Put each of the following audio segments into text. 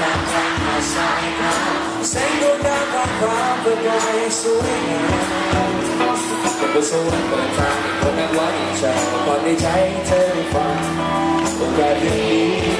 ทางทางมาสายน้แสงดวงดาวของความเป็นไงสวยงามเป็นประสูนเปิดทางคนนั้นไว้ใจความในใจเธอฟังโอกาสนี้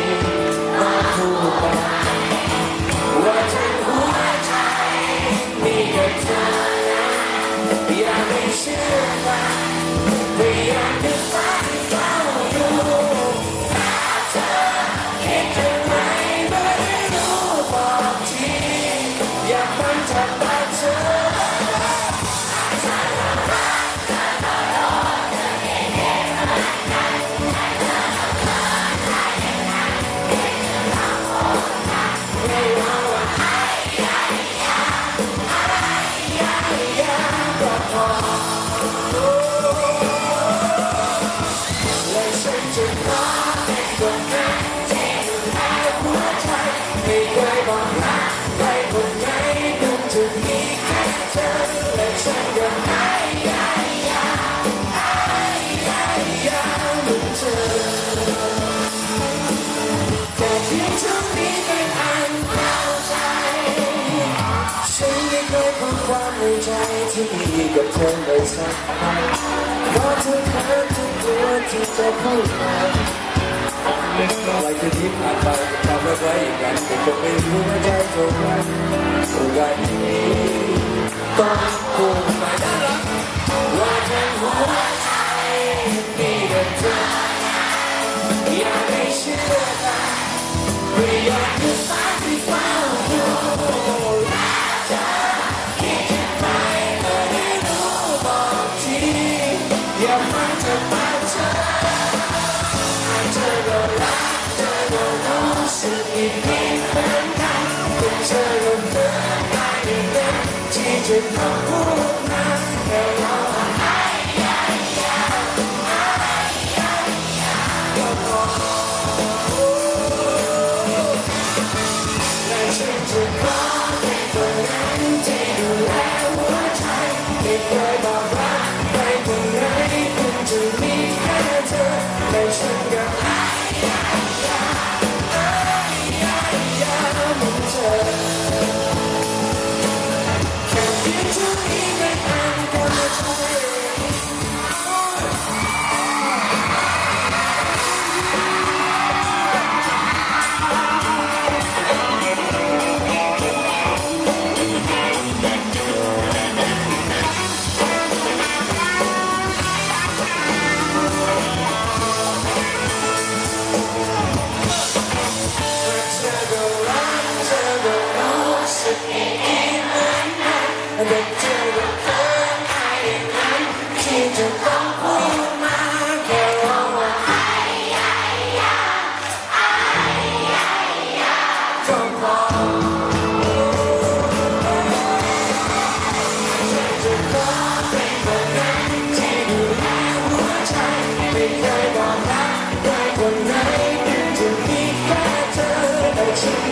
Don't นไม่เความในใจที่มีกับเธอเลยสักครั้งเพราะเธอเขินทุกตัวที่จะพูดมาอะไรจะทิ้งผ่านไปทำไว้ไว้อย่างนั้นแต่ก็ไม่รู้ว่าใจตรงกันวันนี้ต้องพูดมาได้รักว่าเธอหัวใจ Kami bantah, dan selalu berkarya. Thank you.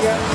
Yeah.